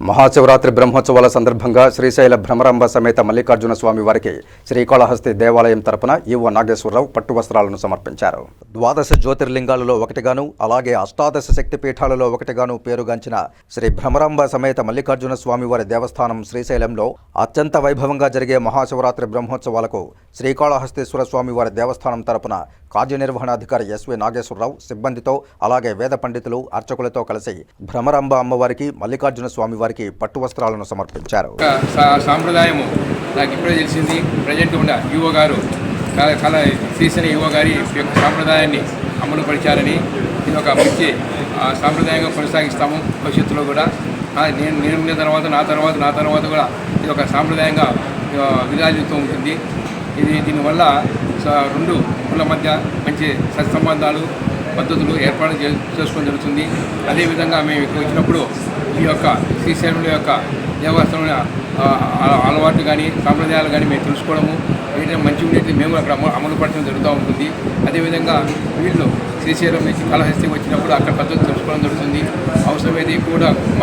మహాశివరాత్రి బ్రహ్మోత్సవాల సందర్భంగా శ్రీశైల భ్రమరాంబ సమేత మల్లికార్జున స్వామి వారికి శ్రీకాళహస్తి దేవాలయం తరపున ఈవో నాగేశ్వరరావు పట్టు వస్త్రాలను సమర్పించారు. ద్వాదశ జ్యోతిర్లింగాలలో ఒకటిగాను అలాగే అష్టాదశ శక్తి పీఠాలలో ఒకటిగాను పేరుగాంచిన శ్రీ భ్రమరాంబ సమేత మల్లికార్జున స్వామి వారి దేవస్థానం శ్రీశైలంలో అత్యంత వైభవంగా జరిగే మహాశివరాత్రి బ్రహ్మోత్సవాలకు శ్రీకాళహస్తీశ్వర స్వామి వారి దేవస్థానం తరపున కార్యనిర్వహణాధికారి ఎస్వి నాగేశ్వరరావు సిబ్బందితో అలాగే వేద పండితులు అర్చకులతో కలిసి భ్రమరాంబ అమ్మవారికి మల్లికార్జున స్వామి వారికి పట్టు వస్త్రాలను సమర్పించారు. ఒక సా- సాంప్రదాయము. నాకు ఇప్పుడే తెలిసింది ప్రజెంట్ ఉన్న యువ గారు కళ తీసిన యువ గారి యొక్క సాంప్రదాయాన్ని అమలు పరిచారని ఇది ఒక మంచి సాంప్రదాయంగా కొనసాగిస్తాము భవిష్యత్తులో కూడా. నేను నేను ఉన్న తర్వాత నా తర్వాత నా తర్వాత కూడా ఇది ఒక సాంప్రదాయంగా ఆ, ఉంటుంది. ఇది దీనివల్ల స- రెండు కుల మధ్య మంచి సత్సంబంధాలు పద్ధతులు ఏర్పాటు చేసుకోవడం జరుగుతుంది. అదేవిధంగా మేము ఇక్కడ వచ్చినప్పుడు ఈ యొక్క శ్రీశైలముల యొక్క దేవస్థానం అలవాట్లు కానీ సాంప్రదాయాలు కానీ మేము తెలుసుకోవడము ఏదైనా మంచి ఉండేది మేము అక్కడ అమలు అమలు పరచడం జరుగుతూ ఉంటుంది. అదేవిధంగా వీళ్ళు శ్రీశైలం నుంచి కాళహస్తి వచ్చినప్పుడు అక్కడ పద్ధతులు తెలుసుకోవడం జరుగుతుంది. అవసరమైతే కూడా